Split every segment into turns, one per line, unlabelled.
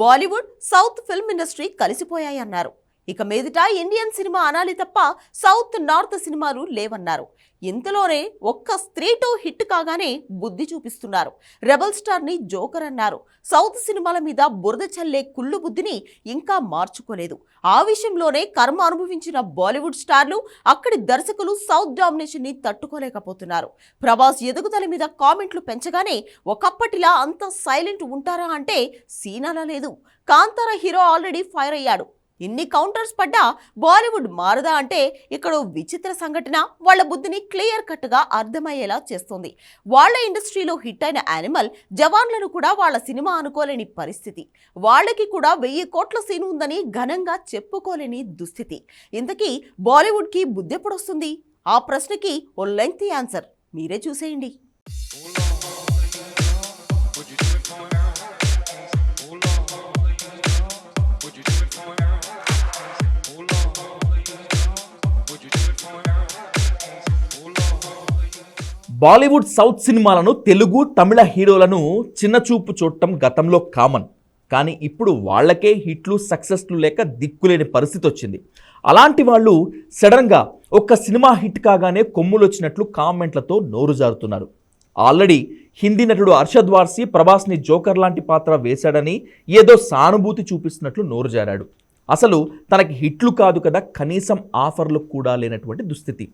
Bollywood south film industry కలిసిపోయాయన్నారు. ఇక మీదట ఇండియన్ సినిమా అనాలి తప్ప సౌత్ నార్త్ సినిమాలు లేవన్నారు. ఇంతలోనే ఒక్క స్త్రీ టూ హిట్ కాగానే బుద్ధి చూపిస్తున్నారు. రెబల్ స్టార్ని జోకర్ అన్నారు. సౌత్ సినిమాల మీద బురద చల్లే కుళ్ళు బుద్ధిని ఇంకా మార్చుకోలేదు. ఆ విషయంలోనే కర్మ అనుభవించిన బాలీవుడ్ స్టార్లు అక్కడి దర్శకులు సౌత్ డామినేషన్ని తట్టుకోలేకపోతున్నారు. ప్రభాస్ ఎదుగుదల మీద కామెంట్లు పెంచగానే ఒకప్పటిలా అంత సైలెంట్ ఉంటారా అంటే సీనాలా లేదు. కాంతార హీరో ఆల్రెడీ ఫైర్ అయ్యాడు. ఇన్ని కౌంటర్స్ పడ్డా బాలీవుడ్ మారదా అంటే ఇక్కడ విచిత్ర సంఘటన. వాళ్ళ బుద్ధిని క్లియర్ కట్గా అర్థమయ్యేలా చేస్తుంది. వాళ్ళ ఇండస్ట్రీలో హిట్ అయిన యానిమల్ జవాన్లను కూడా వాళ్ళ సినిమా అనుకోలేని పరిస్థితి. వాళ్ళకి కూడా వెయ్యి కోట్ల సీన్ ఉందని ఘనంగా చెప్పుకోలేని దుస్థితి. ఇంతకీ బాలీవుడ్కి బుద్ధి ఎప్పుడొస్తుంది? ఆ ప్రశ్నకి ఓ లెంగ్తీ ఆన్సర్. మీరే చూసేయండి.
బాలీవుడ్ సౌత్ సినిమాలను తెలుగు తమిళ హీరోలను చిన్నచూపు చూడటం గతంలో కామన్. కానీ ఇప్పుడు వాళ్ళకే హిట్లు సక్సెస్లు లేక దిక్కులేని పరిస్థితి వచ్చింది. అలాంటి వాళ్ళు సడన్గా ఒక్క సినిమా హిట్ కాగానే కొమ్ములు వచ్చినట్లు కామెంట్లతో నోరు జారుతున్నారు. ఆల్రెడీ హిందీ నటుడు అర్షద్ వార్సీ ప్రభాస్ని జోకర్ లాంటి పాత్ర వేశాడని ఏదో సానుభూతి చూపిస్తున్నట్లు నోరు జారాడు. అసలు తనకి హిట్లు కాదు కదా కనీసం ఆఫర్లు కూడా లేనటువంటి దుస్థితి.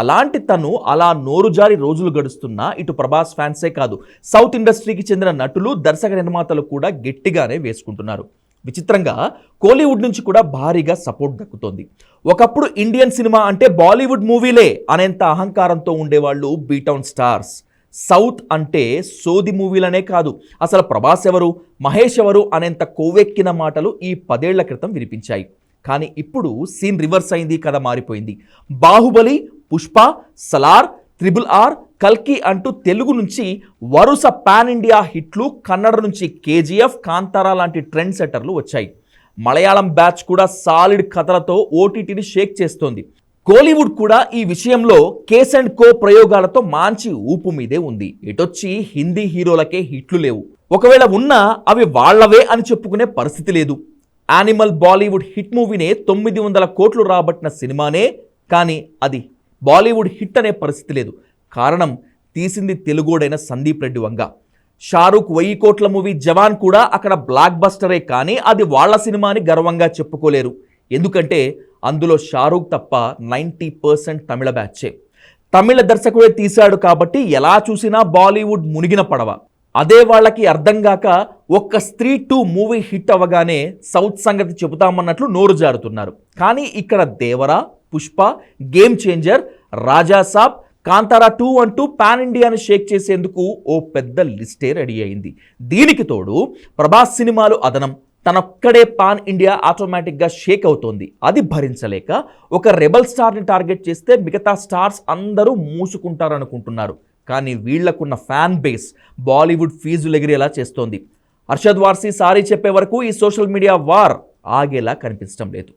అలాంటి తను అలా నోరు జారి రోజులు గడుస్తున్నా ఇటు ప్రభాస్ ఫ్యాన్సే కాదు సౌత్ ఇండస్ట్రీకి చెందిన నటులు దర్శక నిర్మాతలు కూడా గట్టిగానే వేసుకుంటున్నారు. విచిత్రంగా కోలీవుడ్ నుంచి కూడా భారీగా సపోర్ట్ దక్కుతోంది. ఒకప్పుడు ఇండియన్ సినిమా అంటే బాలీవుడ్ మూవీలే అనేంత అహంకారంతో ఉండేవాళ్ళు బీటౌన్ స్టార్స్. సౌత్ అంటే సోది మూవీలనే కాదు. అసలు ప్రభాస్ ఎవరు మహేష్ ఎవరు అనేంత కొవ్వెక్కిన మాటలు ఈ పదేళ్ళ క్రితం వినిపించాయి. కానీ ఇప్పుడు సీన్ రివర్స్ అయింది కథ మారిపోయింది. బాహుబలి పుష్ప సలార్ త్రిబుల్ ఆర్ కల్కి అంటూ తెలుగు నుంచి వరుస పాన్ ఇండియా హిట్లు కన్నడ నుంచి కేజీఎఫ్ కాంతారా లాంటి ట్రెండ్ సెట్టర్లు వచ్చాయి. మలయాళం బ్యాచ్ కూడా సాలిడ్ కథలతో ఓటీటీని షేక్ చేస్తోంది. కోలీవుడ్ కూడా ఈ విషయంలో కేస్ అండ్ కో ప్రయోగాలతో మంచి ఊపు మీదే ఉంది. ఇటొచ్చి హిందీ హీరోలకే హిట్లు లేవు. ఒకవేళ ఉన్నా అవి వాళ్ళవే అని చెప్పుకునే పరిస్థితి లేదు. యానిమల్ బాలీవుడ్ హిట్ మూవీనే తొమ్మిది వందల కోట్లు రాబట్టిన సినిమానే కానీ అది బాలీవుడ్ హిట్ అనే పరిస్థితి లేదు. కారణం తీసింది తెలుగోడైన సందీప్ రెడ్డి వంగ. షారూక్ వెయ్యి కోట్ల మూవీ జవాన్ కూడా అక్కడ బ్లాక్ బస్టరే కానీ అది వాళ్ళ సినిమాని గర్వంగా చెప్పుకోలేరు. ఎందుకంటే అందులో షారూక్ తప్ప నైంటీ పర్సెంట్ తమిళ బ్యాచే. తమిళ దర్శకుడే తీశాడు కాబట్టి ఎలా చూసినా బాలీవుడ్ మునిగిన పడవ. అదే వాళ్ళకి అర్థం కాక ఒక్క స్త్రీ టూ మూవీ హిట్ అవ్వగానే సౌత్ సంగతి చెబుతామన్నట్లు నోరు జారుతున్నారు. కానీ ఇక్కడ Devara Pushpa game changer Raja Saab Kantara two అంటూ పాన్ ఇండియాను షేక్ చేసేందుకు ఓ పెద్ద లిస్టే రెడీ అయింది. దీనికి తోడు ప్రభాస్ సినిమాలు అదనం. తనొక్కడే పాన్ ఇండియా ఆటోమేటిక్గా షేక్ అవుతోంది. అది భరించలేక ఒక రెబల్ స్టార్ని టార్గెట్ చేస్తే మిగతా స్టార్స్ అందరూ మూసుకుంటారనుకుంటున్నారు. కానీ వీళ్ళకున్న ఫ్యాన్ బేస్ బాలీవుడ్ ఫీజులు ఎగిరేలా చేస్తోంది. అర్షద్ వార్సీ సారీ చెప్పే వరకు ఈ సోషల్ మీడియా వార్ ఆగేలా కనిపించడం లేదు.